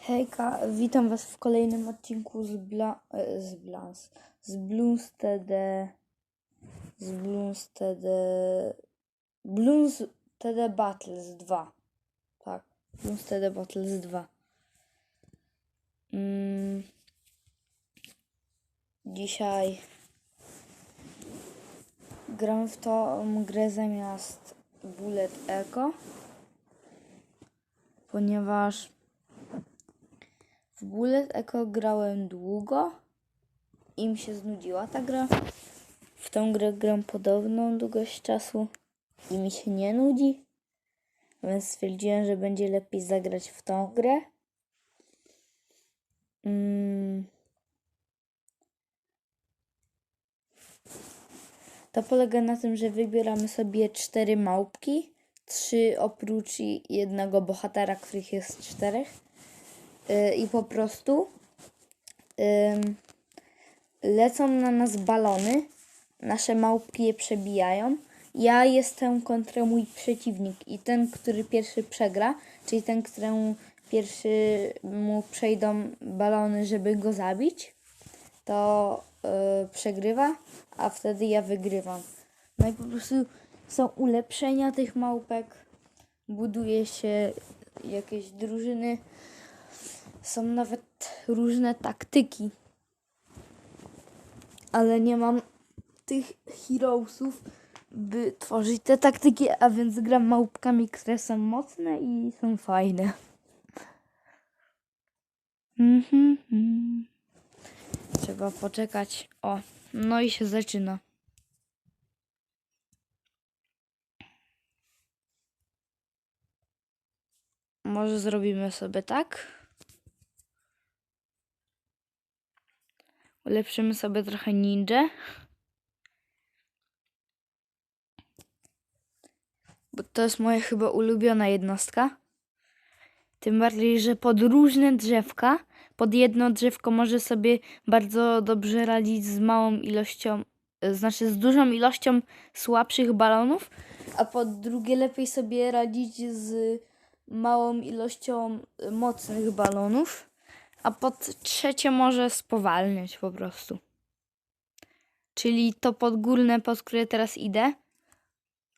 Hejka, witam was w kolejnym odcinku z Bla... e, z Blans... z Bloomstead... z Bloomstead... Bloomstead Battles 2. Tak, Bloomstead Battles 2. Mm. Dzisiaj gram w tą grę zamiast Bullet Echo, ponieważ w Bullet Echo grałem długo i mi się znudziła ta gra. W tą grę gram podobną długość czasu i mi się nie nudzi. Więc stwierdziłem, że będzie lepiej zagrać w tą grę. Mm. To polega na tym, że wybieramy sobie cztery małpki. Trzy oprócz jednego bohatera, których jest czterech. Y, i po prostu lecą na nas balony, nasze małpki je przebijają. Ja jestem kontra mój przeciwnik i ten, który pierwszy przegra, czyli ten, któremu pierwszy mu przejdą balony, żeby go zabić, to y, przegrywa, a wtedy ja wygrywam. No i po prostu są ulepszenia tych małpek, buduje się jakieś drużyny, są nawet różne taktyki. Ale nie mam tych heroesów, by tworzyć te taktyki, a więc gram małpkami, które są mocne i są fajne. Mhm, mhm. Trzeba poczekać. O, no i się zaczyna. Może zrobimy sobie tak? Ulepszymy sobie trochę ninja. Bo to jest moja chyba ulubiona jednostka. Tym bardziej, że pod różne drzewka, pod jedno drzewko może sobie bardzo dobrze radzić z małą ilością, e, znaczy z dużą ilością słabszych balonów, a pod drugie lepiej sobie radzić z małą ilością e, mocnych balonów a pod trzecie może spowalniać po prostu. Czyli to podgórne, pod które teraz idę,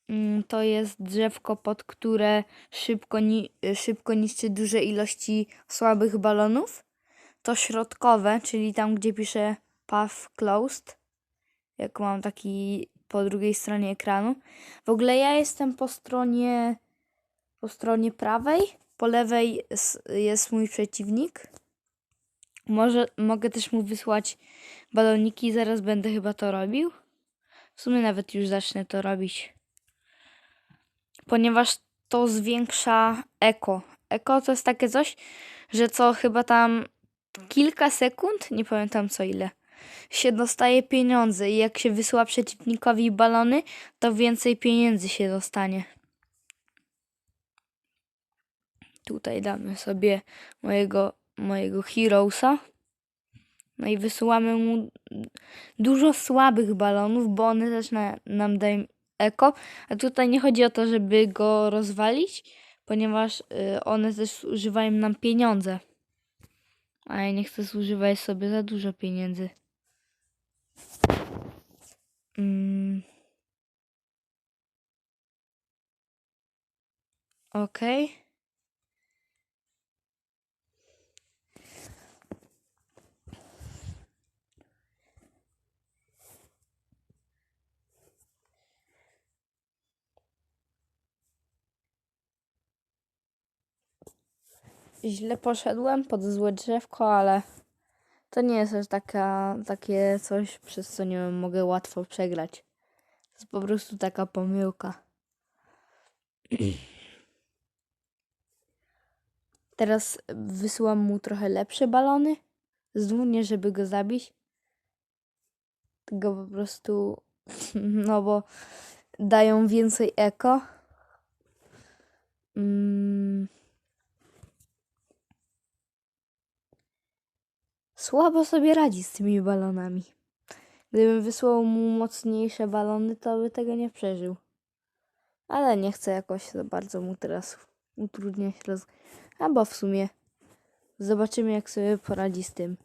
mm, to jest drzewko, pod które szybko, ni- szybko niszczy duże ilości słabych balonów. To środkowe, czyli tam, gdzie pisze path closed, jak mam taki po drugiej stronie ekranu. W ogóle ja jestem po stronie po stronie prawej, po lewej jest mój przeciwnik. Może mogę też mu wysłać baloniki, zaraz będę chyba to robił. W sumie nawet już zacznę to robić. Ponieważ to zwiększa eko. Eko to jest takie coś, że co chyba tam kilka sekund, nie pamiętam co ile, się dostaje pieniądze i jak się wysyła przeciwnikowi balony, to więcej pieniędzy się dostanie. Tutaj damy sobie mojego, mojego Heroesa. No i wysyłamy mu dużo słabych balonów, bo one też na, nam dają eko. A tutaj nie chodzi o to, żeby go rozwalić, ponieważ y, one też używają nam pieniądze. A ja nie chcę zużywać sobie za dużo pieniędzy. Mm. Okej. Źle poszedłem pod złe drzewko, ale to nie jest też taka, takie coś, przez co nie mogę łatwo przegrać. To jest po prostu taka pomyłka. Teraz wysyłam mu trochę lepsze balony. Znów żeby go zabić. Tylko po prostu, no bo dają więcej eko. Słabo sobie radzi z tymi balonami. Gdybym wysłał mu mocniejsze balony, to by tego nie przeżył. Ale nie chcę jakoś za bardzo mu teraz utrudniać roz... Albo w sumie Zobaczymy, jak sobie poradzi z tym.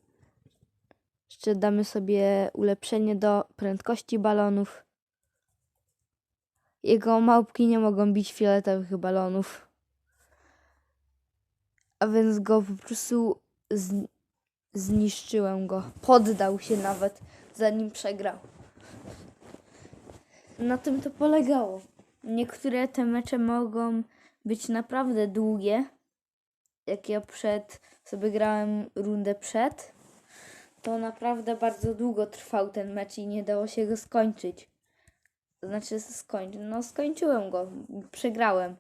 Jeszcze damy sobie ulepszenie do prędkości balonów. Jego małpki nie mogą bić fioletowych balonów. A więc go po prostu z, zniszczyłem go. Poddał się nawet, zanim przegrał. Na tym to polegało. Niektóre te mecze mogą być naprawdę długie. Jak ja przed sobie grałem rundę przed, to naprawdę bardzo długo trwał ten mecz i nie dało się go skończyć. Znaczy skończyć. No skończyłem go, przegrałem.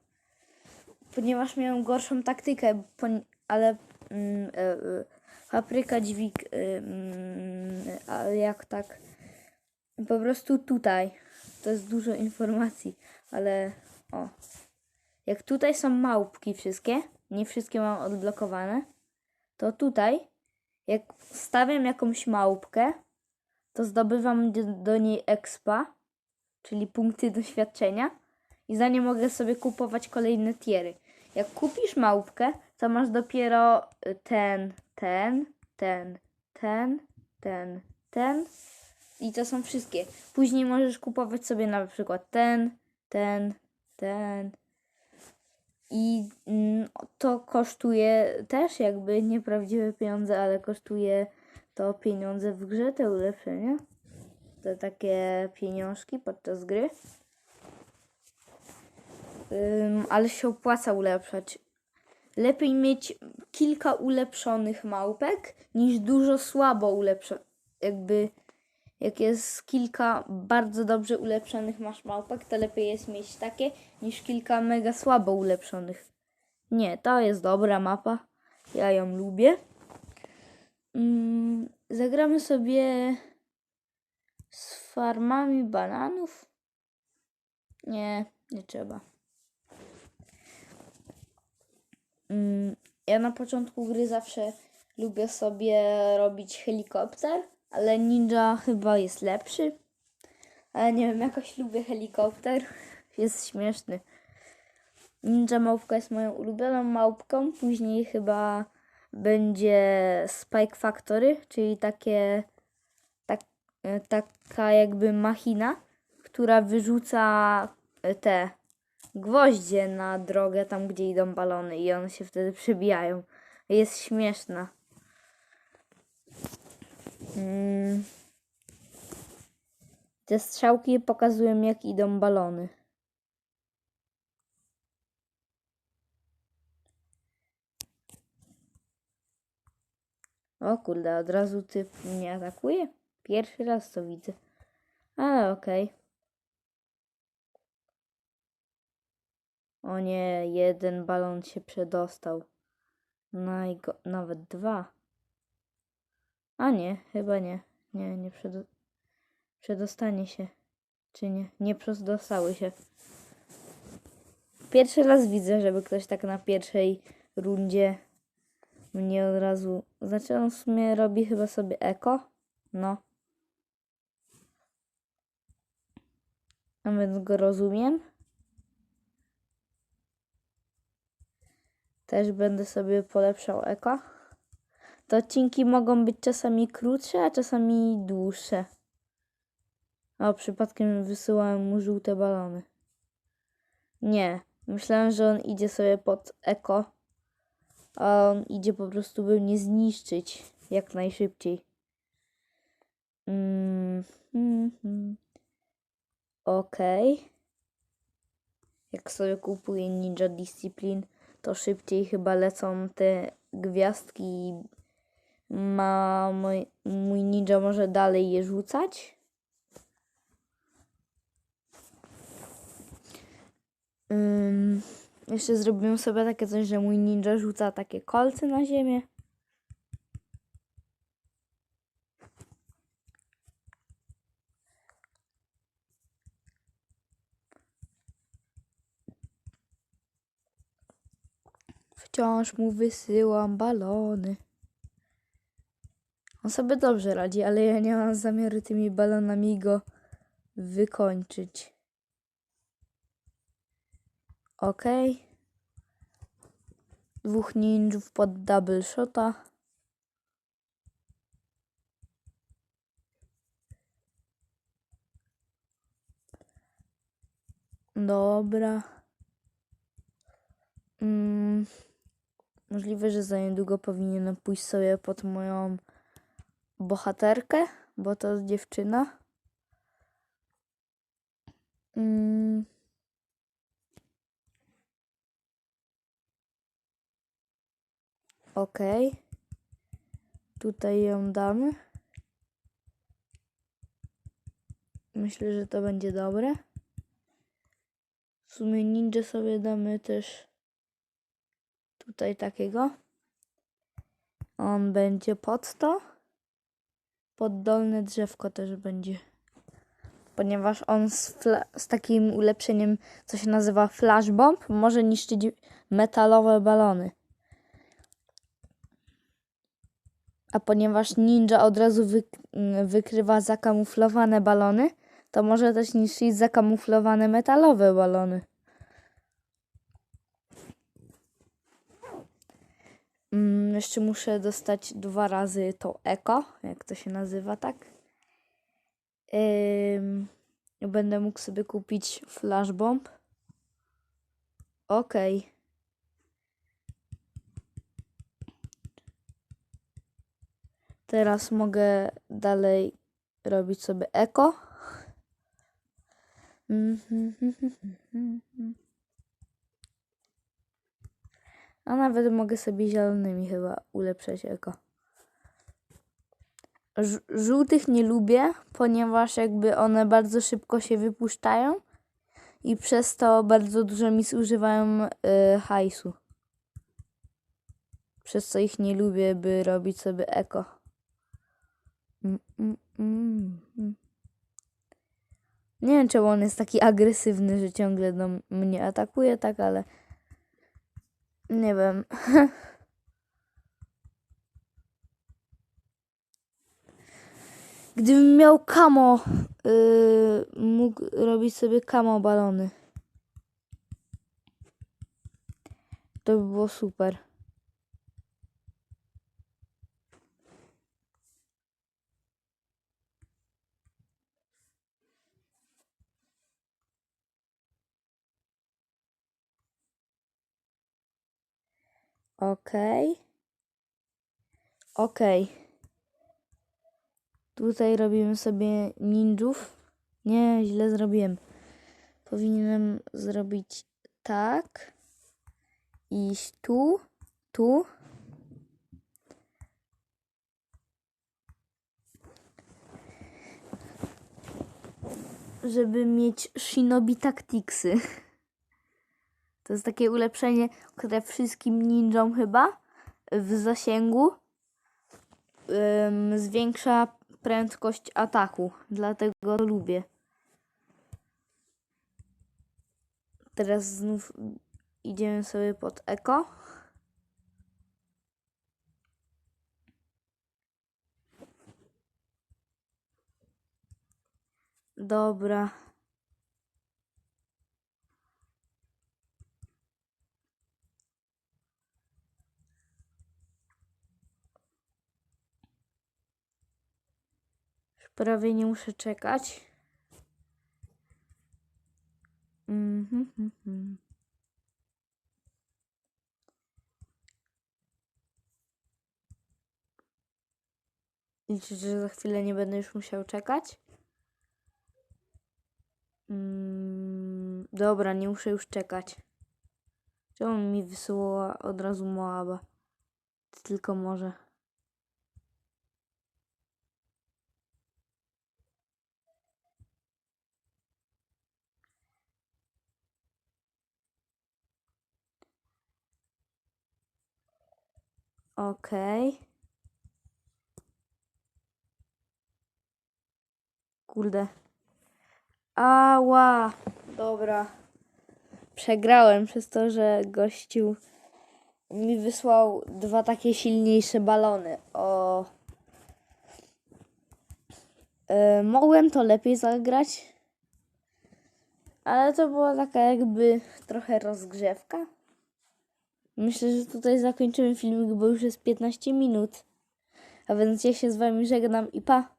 Ponieważ miałem gorszą taktykę, ale mm, e, e, papryka dźwig, ale jak tak po prostu tutaj. To jest dużo informacji, ale o. Jak tutaj są małpki wszystkie, nie wszystkie mam odblokowane, to tutaj, jak stawiam jakąś małpkę, to zdobywam do, do niej expa, czyli punkty doświadczenia i za nie mogę sobie kupować kolejne tiery. Jak kupisz małpkę, to masz dopiero y, ten, ten, ten, ten, ten, ten i to są wszystkie. Później możesz kupować sobie na przykład ten, ten, ten. I mm, to kosztuje też jakby nieprawdziwe pieniądze, ale kosztuje to pieniądze w grze, te ulepszenia. Te takie pieniążki podczas gry. Ym, ale się opłaca ulepszać. Lepiej mieć kilka ulepszonych małpek niż dużo słabo ulepszonych. Jakby jak jest kilka bardzo dobrze ulepszonych masz małpek, to lepiej jest mieć takie niż kilka mega słabo ulepszonych. Nie, to jest dobra mapa. Ja ją lubię. Mm, zagramy sobie z farmami bananów. Nie, nie trzeba. Mm, ja na początku gry zawsze lubię sobie robić helikopter, ale ninja chyba jest lepszy. Ale nie wiem, jakoś lubię helikopter. Jest śmieszny. Ninja małpka jest moją ulubioną małpką. Później chyba będzie Spike Factory, czyli takie tak, e, taka jakby machina, która wyrzuca e, te gwoździe na drogę tam, gdzie idą balony i one się wtedy przebijają. Jest śmieszna. Mm. Te strzałki pokazują, jak idą balony. O kurde, od razu typ mnie atakuje? Pierwszy raz to widzę. Ale okej. O nie, jeden balon się przedostał. Najgo nawet dwa. A nie, chyba nie. Nie, nie przedo przedostanie się. Czy nie? Nie przedostały się. Pierwszy raz widzę, żeby ktoś tak na pierwszej rundzie mnie od razu... Znaczy on w sumie robi chyba sobie eko. No. A więc go rozumiem. Też będę sobie polepszał eko. Te odcinki mogą być czasami krótsze, a czasami dłuższe. O, przypadkiem wysyłałem mu żółte balony. Nie, myślałem, że on idzie sobie pod eko, a on idzie po prostu, by mnie zniszczyć jak najszybciej. Mm, mm, mm. Okej. Okay. Jak sobie kupuję Ninja Discipline, to szybciej chyba lecą te gwiazdki ma mój, mój ninja może dalej je rzucać. Ym, jeszcze zrobiłem sobie takie coś, że mój ninja rzuca takie kolce na ziemię. Wciąż mu wysyłam balony. On sobie dobrze radzi, ale ja nie mam zamiaru tymi balonami go wykończyć. Okej. dwóch ninjów pod double shota. Dobra. Mm, możliwe, że za niedługo powinienem pójść sobie pod moją bohaterkę, bo to jest dziewczyna. Mm. Okej. Tutaj ją damy. Myślę, że to będzie dobre. W sumie ninja sobie damy też tutaj takiego. On będzie pod to. Pod dolne drzewko też będzie. Ponieważ on z, z takim ulepszeniem, co się nazywa flashbomb, może niszczyć metalowe balony. A ponieważ ninja od razu wykrywa zakamuflowane balony, to może też niszczyć zakamuflowane metalowe balony. Mm, jeszcze muszę dostać dwa razy to eko, jak to się nazywa, tak? Ym, będę mógł sobie kupić flashbomb. Okej. Teraz mogę dalej robić sobie eko. A nawet mogę sobie zielonymi chyba ulepszać eko. Ż- żółtych nie lubię, ponieważ jakby one bardzo szybko się wypuszczają i przez to bardzo dużo mi zużywają y, hajsu. Przez co ich nie lubię, by robić sobie eko. Mm, mm, mm, mm. Nie wiem, czemu on jest taki agresywny, że ciągle do mnie atakuje, tak, ale nie wiem. Gdybym miał kamo, yy, mógł robić sobie kamo balony. To by było super. Okej. Okej. Tutaj robimy sobie ninjów. Nie, źle zrobiłem. Powinienem zrobić tak. Iść tu, tu. Żeby mieć Shinobi Tacticsy. To jest takie ulepszenie, które wszystkim ninjom chyba w zasięgu zwiększa prędkość ataku. Dlatego to lubię. Teraz znów idziemy sobie pod eko. Dobra. Już prawie nie muszę czekać. Mhm, mhm. Liczysz, że za chwilę nie będę już musiał czekać? Mm, dobra, nie muszę już czekać. Czemu mi wysyłała od razu Moaba? Tylko może. Okej. Kurde. Ała. Dobra. Przegrałem przez to, że gościu mi wysłał dwa takie silniejsze balony. O. E, mogłem to lepiej zagrać. Ale to była taka jakby trochę rozgrzewka. Myślę, że tutaj zakończymy filmik, bo już jest 15 minut. A więc ja się z wami żegnam i pa!